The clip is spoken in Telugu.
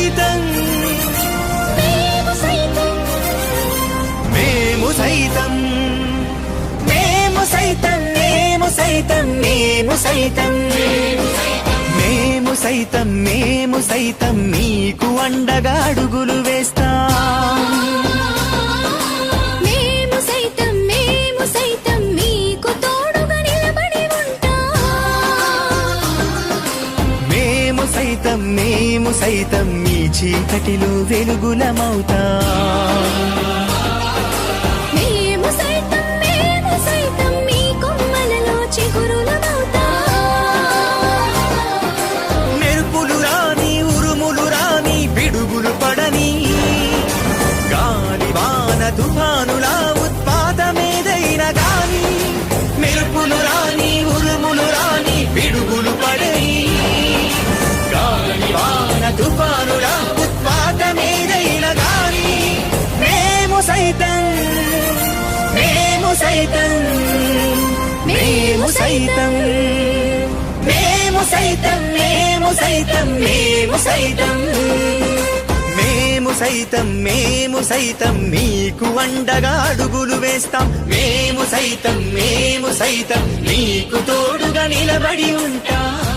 సైతం. మేము సైతం. మేము సైతం. మేము సైతం మేము సైతం మేము సైతం. మేము సైతం మేము సైతం. మీకు అండగా అడుగులు సైతం మేము సైతం మీ చీకటిలో వెలుగులమవుతాం మేము సైతం మేము సైతం మీ కొమ్మలలో చిగురులమవుతాం మెరుపులు రాని ఉరుములు రాని పిడుగులు పడని గాలి వాన తుఫానుల తుఫానుల ఉత్పాతమేదైనా గాని మేము సైతం మేము సైతం మేము సైతం మేము సైతం మేము సైతం మేము సైతం. మేము సైతం మేము సైతం మీకు అండగా అడుగులు వేస్తాం. మేము సైతం మేము సైతం మీకు తోడుగా నిలబడి ఉంటాం.